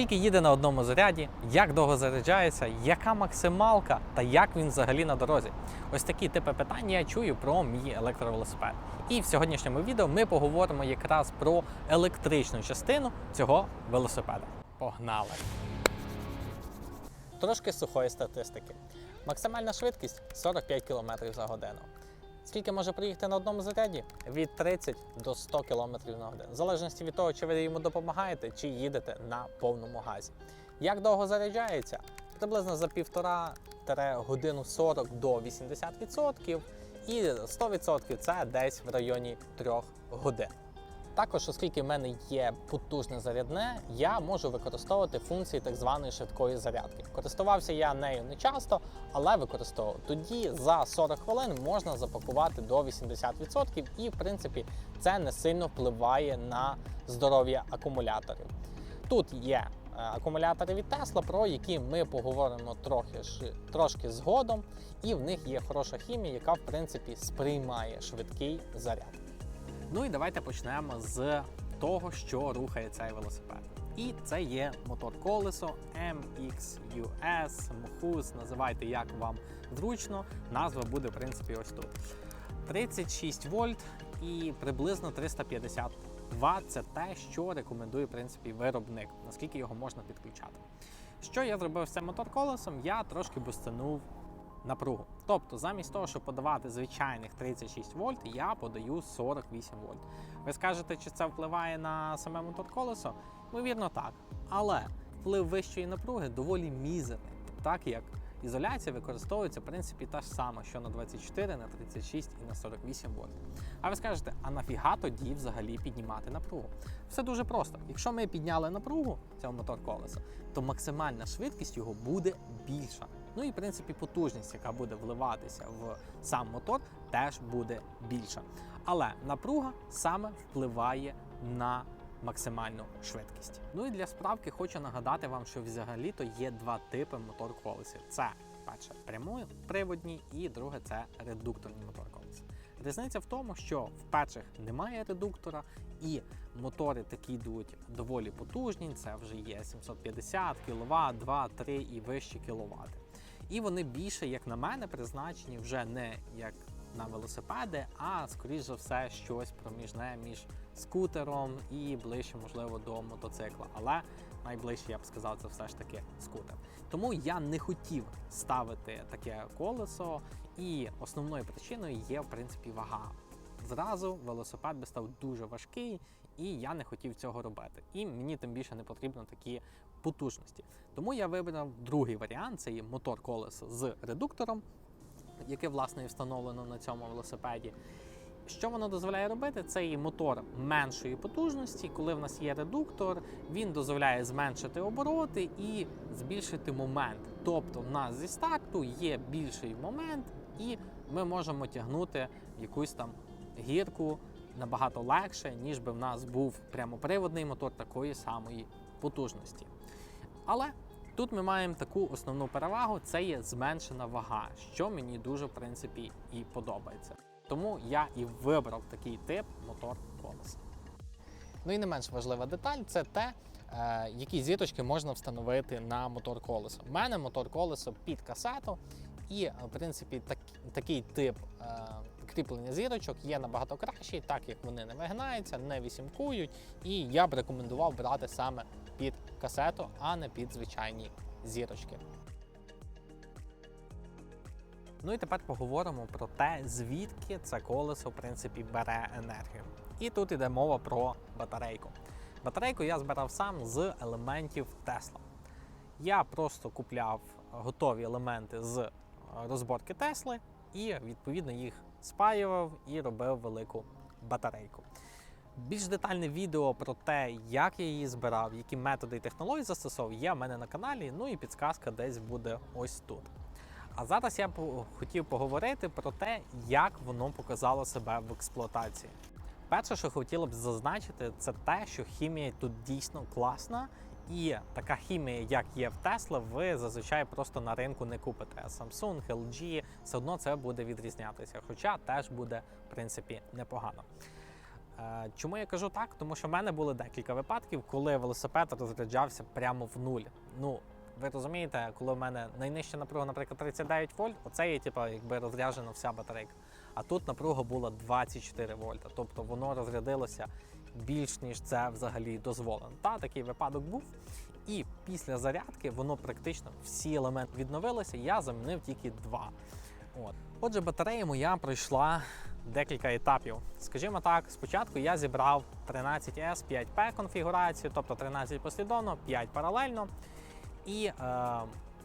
Скільки їде на одному заряді, як довго заряджається, яка максималка та як він взагалі на дорозі? Ось такі типи питань я чую про мій електровелосипед. І в сьогоднішньому відео ми поговоримо якраз про електричну частину цього велосипеда. Погнали! Трошки сухої статистики. Максимальна швидкість 45 км за годину. Скільки може проїхати на одному заряді? Від 30 до 100 км на годину. В залежності від того, чи ви йому допомагаєте, чи їдете на повному газі. Як довго заряджається? Приблизно за півтора годину 40 до 80%. І 100% це десь в районі 3 годин. Також, оскільки в мене є потужне зарядне, я можу використовувати функції так званої швидкої зарядки. Користувався я нею не часто, але використовував. Тоді за 40 хвилин можна запакувати до 80%, і в принципі це не сильно впливає на здоров'я акумуляторів. Тут є е, акумулятори від Tesla, про які ми поговоримо трохи трошки згодом, і в них є хороша хімія, яка в принципі сприймає швидкий заряд. Ну і давайте почнемо з того, що рухає цей велосипед. І це є мотор колесо MXUS, Mohus, називайте як вам зручно. Назва буде в принципі ось тут. 36 вольт і приблизно 350 Вт. Це те, що рекомендує в принципі виробник, наскільки його можна підключати. Що я зробив з цим мотор колесом? Я трошки бустанув напругу. Тобто, замість того, щоб подавати звичайних 36 вольт, я подаю 48 вольт. Ви скажете, чи це впливає на саме мотор колесо? Ймовірно, так. Але вплив вищої напруги доволі мізерний, так як ізоляція використовується в принципі та ж сама, що на 24, на 36 і на 48 вольт. А ви скажете, а нафіга тоді взагалі піднімати напругу? Все дуже просто. Якщо ми підняли напругу цього мотор колеса, то максимальна швидкість його буде більша. Ну і в принципі потужність, яка буде вливатися в сам мотор, теж буде більша. Але напруга саме впливає на максимальну швидкість. Ну і для справки хочу нагадати вам, що взагалі-то є два типи мотор колесів. Це перше прямоприводні і друге це редукторні мотор колеса. Різниця в тому, що в перших немає редуктора, і мотори такі йдуть доволі потужні. Це вже є 750 кВт, 2, 3 і вищі кВт. І вони більше, як на мене, призначені вже не як на велосипеди, а скоріш за все щось проміжне між скутером і ближче, можливо, до мотоцикла. Але найближче я б сказав, це все ж таки скутер. Тому я не хотів ставити таке колесо, і основною причиною є в принципі вага. Зразу велосипед би став дуже важкий, і я не хотів цього робити. І мені тим більше не потрібно такі потужності. Тому я вибрав другий варіант: це є мотор колесо з редуктором, яке власне і встановлено на цьому велосипеді. Що воно дозволяє робити? Це і мотор меншої потужності. Коли в нас є редуктор, він дозволяє зменшити обороти і збільшити момент. Тобто, в нас зі старту є більший момент, і ми можемо тягнути якусь там гірку набагато легше, ніж би в нас був прямоприводний мотор такої самої потужності. Але тут ми маємо таку основну перевагу: це є зменшена вага, що мені дуже в принципі і подобається. Тому я і вибрав такий тип мотор колеса. Ну і не менш важлива деталь це те, е, які зіточки можна встановити на мотор колесо. У мене мотор колесо під касету, і е, в принципі так, такий тип е, кріплення зірочок є набагато кращий, так як вони не вигинаються, не вісімкують. І я б рекомендував брати саме під касету, а не під звичайні зірочки. Ну і тепер поговоримо про те, звідки це колесо в принципі бере енергію. І тут іде мова про батарейку. Батарейку я збирав сам з елементів Tesla. Я просто купляв готові елементи з розборки Тесли і відповідно їх спаював і робив велику батарейку. Більш детальне відео про те, як я її збирав, які методи і технології застосовував, є в мене на каналі. Ну і підсказка десь буде ось тут. А зараз я б хотів поговорити про те, як воно показало себе в експлуатації. Перше, що хотіло б зазначити, це те, що хімія тут дійсно класна, і така хімія, як є в Tesla, ви зазвичай просто на ринку не купите. Samsung, LG, все одно це буде відрізнятися, хоча теж буде в принципі непогано. Е, Чому я кажу так? Тому що в мене були декілька випадків, коли велосипед розряджався прямо в нуль. Ну, ви розумієте, коли в мене найнижча напруга, наприклад, 39 вольт, оце є типу, якби розряджена вся батарейка. А тут напруга була 24 вольта. Тобто воно розрядилося більш ніж це взагалі дозволено. Та такий випадок був. І після зарядки воно практично всі елементи відновилися. Я замінив тільки два. От. Отже, батарея моя пройшла декілька етапів. Скажімо так, спочатку я зібрав 13S 5P конфігурацію, тобто 13 послідовно, 5 паралельно. І е,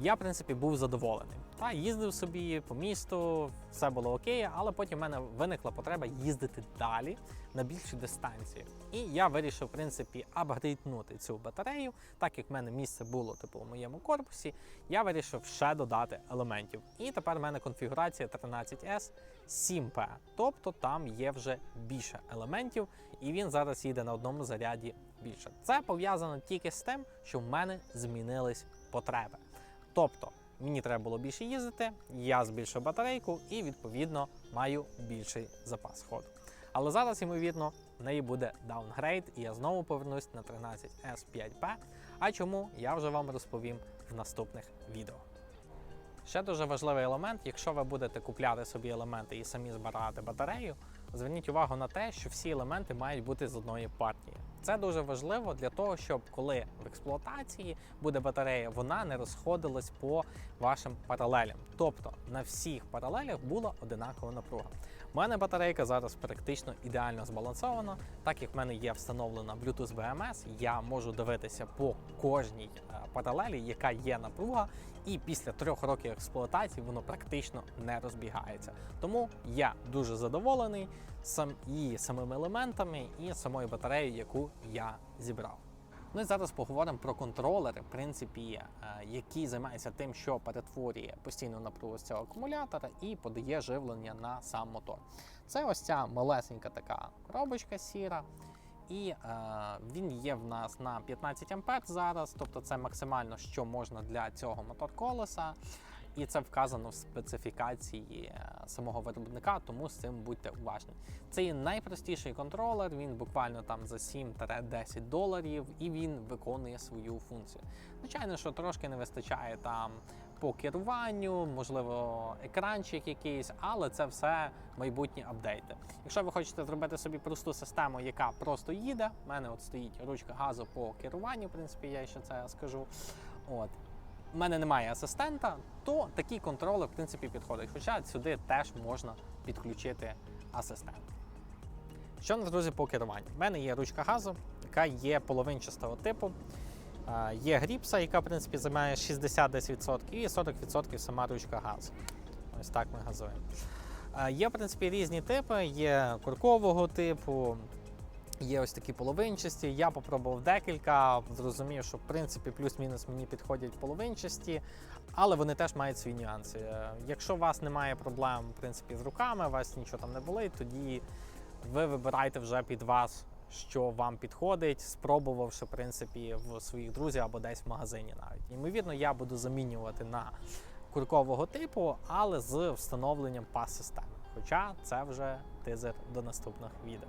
я, в принципі, був задоволений. Та їздив собі по місту, все було окей, але потім в мене виникла потреба їздити далі на більші дистанції. І я вирішив, в принципі, апгрейднути цю батарею, так як в мене місце було типу у моєму корпусі, я вирішив ще додати елементів. І тепер в мене конфігурація 13S 7P, тобто там є вже більше елементів, і він зараз їде на одному заряді більше. Це пов'язано тільки з тим, що в мене змінились потреби. Тобто мені треба було більше їздити, я збільшив батарейку і відповідно маю більший запас ходу. Але зараз, ймовірно, в неї буде даунгрейд, і я знову повернусь на 13S5P. А чому я вже вам розповім в наступних відео. Ще дуже важливий елемент, якщо ви будете купляти собі елементи і самі збирати батарею, зверніть увагу на те, що всі елементи мають бути з одної партії. Це дуже важливо для того, щоб коли в експлуатації буде батарея, вона не розходилась по вашим паралелям. Тобто на всіх паралелях була одинакова напруга. У мене батарейка зараз практично ідеально збалансована, так як в мене є встановлена Bluetooth BMS, я можу дивитися по кожній е, паралелі, яка є напруга, і після трьох років експлуатації воно практично не розбігається. Тому я дуже задоволений сам і самими елементами, і самою батареєю, яку я зібрав. Ну і зараз поговоримо про контролери, в принципі, е, які займаються тим, що перетворює постійну напругу з цього акумулятора і подає живлення на сам мотор. Це ось ця малесенька така коробочка сіра. І е, він є в нас на 15 ампер зараз, тобто це максимально, що можна для цього мотор-колеса. І це вказано в специфікації е, самого виробника, тому з цим будьте уважні. Це є найпростіший контролер, він буквально там за 7-10 доларів, і він виконує свою функцію. Звичайно, що трошки не вистачає там по керуванню, можливо, екранчик якийсь, але це все майбутні апдейти. Якщо ви хочете зробити собі просту систему, яка просто їде, в мене от стоїть ручка газу по керуванню, в принципі, я ще це скажу. От. У мене немає асистента, то такий контролер в принципі підходить. Хоча сюди теж можна підключити асистент. Що у нас, друзі, по керуванню? У мене є ручка газу, яка є половинчастого типу. Є гріпса, яка в принципі займає 60-10% і 40% сама ручка газу. Ось так ми газуємо. Є, в принципі, різні типи, є куркового типу, є ось такі половинчасті. Я попробував декілька, зрозумів, що в принципі плюс-мінус мені підходять половинчасті, але вони теж мають свої нюанси. Е, Якщо у вас немає проблем в принципі, з руками, у вас нічого там не болить, тоді ви вибирайте вже під вас, що вам підходить, спробувавши в принципі в своїх друзів або десь в магазині навіть. Ймовірно, я буду замінювати на куркового типу, але з встановленням пас-системи. Хоча це вже тизер до наступних відео.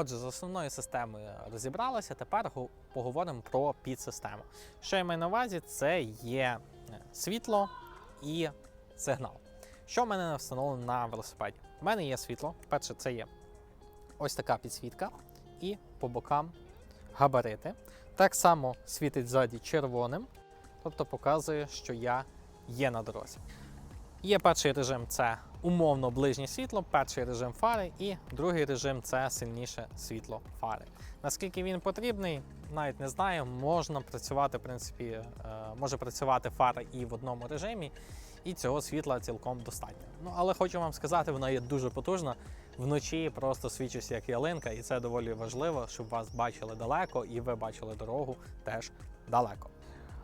Отже, з основною системою розібралися. Тепер поговоримо про підсистему. Що я маю на увазі, це є е, світло і сигнал. Що в мене встановлено на велосипеді? У мене є світло. Перше, це є ось така підсвітка, і по бокам габарити. Так само світить ззаді червоним, тобто показує, що я є на дорозі. Є перший режим це умовно ближнє світло, перший режим фари, і другий режим це сильніше світло фари. Наскільки він потрібний, навіть не знаю. Можна працювати, в принципі, е, може працювати фара і в одному режимі, і цього світла цілком достатньо. Ну але хочу вам сказати, вона є дуже потужна. Вночі просто свічусь як ялинка, і це доволі важливо, щоб вас бачили далеко і ви бачили дорогу теж далеко.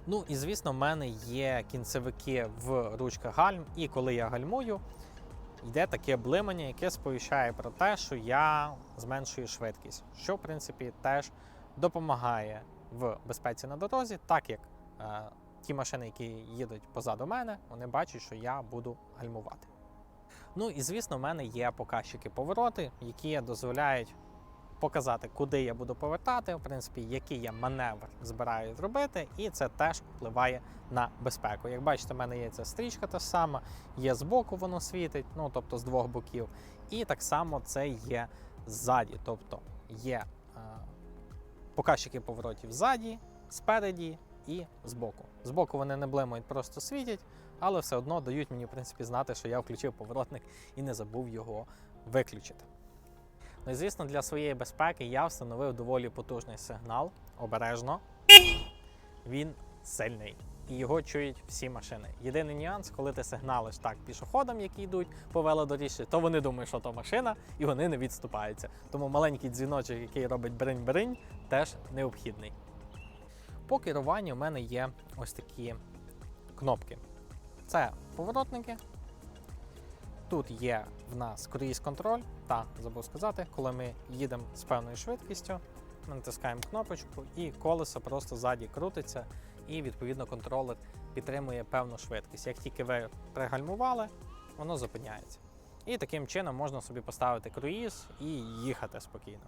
Ну і звісно, в мене є кінцевики в ручках гальм, і коли я гальмую, йде таке блимання, яке сповіщає про те, що я зменшую швидкість, що в принципі теж допомагає в безпеці на дорозі, так як е, ті машини, які їдуть позаду мене, вони бачать, що я буду гальмувати. Ну і звісно, в мене є показчики повороти, які дозволяють показати, куди я буду повертати, в принципі, який я маневр збираю зробити, і це теж впливає на безпеку. Як бачите, в мене є ця стрічка та сама, є збоку, воно світить, ну тобто з двох боків. І так само це є ззаді, тобто є е, показчики поворотів ззаді, спереді і збоку. Збоку вони не блимають, просто світять, але все одно дають мені в принципі знати, що я включив поворотник і не забув його виключити. Ну і звісно, для своєї безпеки я встановив доволі потужний сигнал обережно. Він сильний. І його чують всі машини. Єдиний нюанс, коли ти сигналиш так пішоходам, які йдуть по велодоріжжі, то вони думають, що то машина, і вони не відступаються. Тому маленький дзвіночок, який робить бринь-бринь, теж необхідний. По керуванню в мене є ось такі кнопки. Це поворотники. Тут є в нас круїз-контроль. Та, забув сказати, коли ми їдемо з певною швидкістю, ми натискаємо кнопочку, і колесо просто ззаді крутиться, і відповідно контролер підтримує певну швидкість. Як тільки ви пригальмували, воно зупиняється. І таким чином можна собі поставити круїз і їхати спокійно.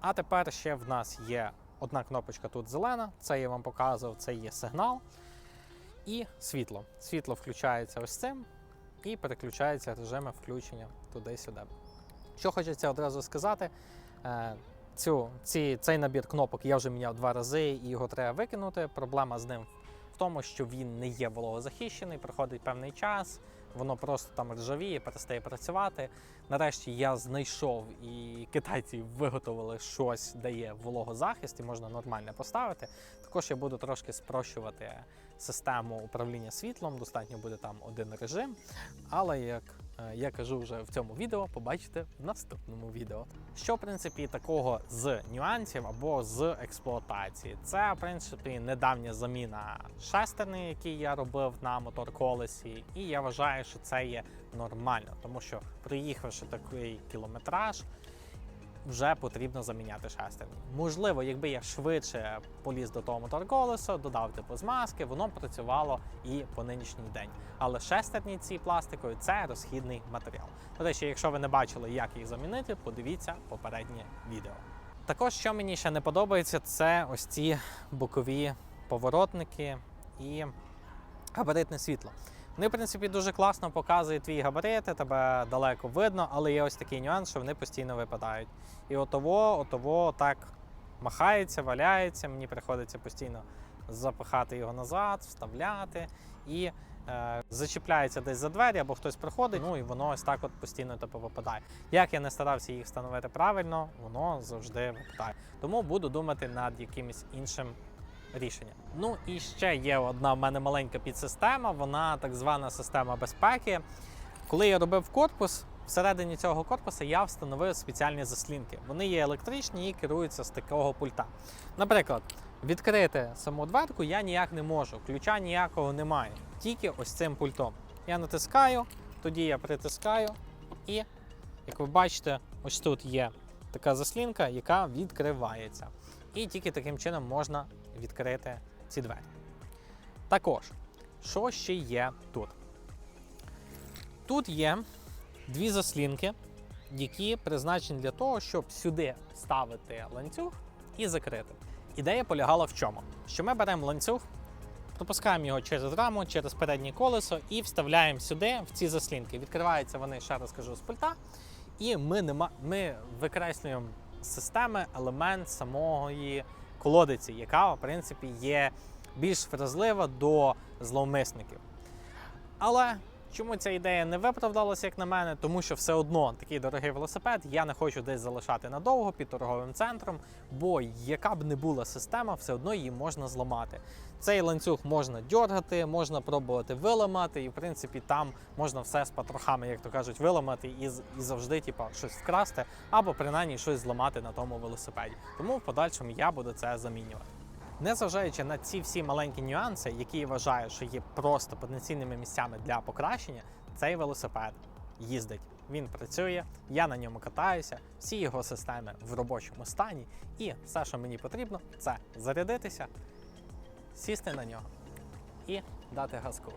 А тепер ще в нас є одна кнопочка тут зелена, це я вам показував, це є сигнал. І світло. Світло включається ось цим і переключається режими включення туди-сюди. Що хочеться одразу сказати, е, цю, ці, цей набір кнопок я вже міняв два рази і його треба викинути. Проблема з ним в тому, що він не є вологозахищений, проходить певний час, воно просто там ржавіє, перестає працювати. Нарешті я знайшов і китайці виготовили щось, де є вологозахист і можна нормально поставити. Також я буду трошки спрощувати систему управління світлом. Достатньо буде там один режим. Але як я кажу вже в цьому відео, побачите в наступному відео. Що в принципі такого з нюансів або з експлуатації? Це в принципі недавня заміна шестерни, який я робив на мотор-колесі, і я вважаю, що це є нормально, тому що приїхавши такий кілометраж. Вже потрібно заміняти шестерні. Можливо, якби я швидше поліз до того моторколеса, додав типу змазки, воно працювало і по нинішній день. Але шестерні ці пластикові це розхідний матеріал. До речі, якщо ви не бачили, як їх замінити, подивіться попереднє відео. Також, що мені ще не подобається, це ось ці бокові поворотники і габаритне світло. Вони, в принципі, дуже класно показують твої габарити, тебе далеко видно, але є ось такий нюанс, що вони постійно випадають. І отово, отово так махається, валяється. Мені приходиться постійно запихати його назад, вставляти і е, зачіпляється десь за двері, або хтось приходить, ну і воно ось так от постійно типу, випадає. Як я не старався їх встановити правильно, воно завжди випадає. Тому буду думати над якимось іншим рішення. Ну і ще є одна в мене маленька підсистема, вона так звана система безпеки. Коли я робив корпус, всередині цього корпусу я встановив спеціальні заслінки. Вони є електричні і керуються з такого пульта. Наприклад, відкрити саму дверку я ніяк не можу, ключа ніякого немає, тільки ось цим пультом. Я натискаю, тоді я притискаю, і, як ви бачите, ось тут є така заслінка, яка відкривається. І тільки таким чином можна відкрити ці двері. Також, що ще є тут? Тут є дві заслінки, які призначені для того, щоб сюди ставити ланцюг і закрити. Ідея полягала в чому? Що ми беремо ланцюг, пропускаємо його через раму, через переднє колесо і вставляємо сюди в ці заслінки. Відкриваються вони, ще раз кажу, з пульта, і ми, нема, ми викреслюємо з системи елемент самої колодиці, яка, в принципі, є більш вразлива до зловмисників. Але чому ця ідея не виправдалася, як на мене? Тому що все одно такий дорогий велосипед я не хочу десь залишати надовго під торговим центром, бо яка б не була система, все одно її можна зламати. Цей ланцюг можна дьоргати, можна пробувати виламати, і в принципі там можна все з патрохами, як то кажуть, виламати і, і завжди типа, щось вкрасти, або принаймні щось зламати на тому велосипеді. Тому в подальшому я буду це замінювати. Незважаючи на ці всі маленькі нюанси, які я вважаю, що є просто потенційними місцями для покращення, цей велосипед їздить. Він працює, я на ньому катаюся, всі його системи в робочому стані, і все, що мені потрібно, це зарядитися, сісти на нього і дати газку.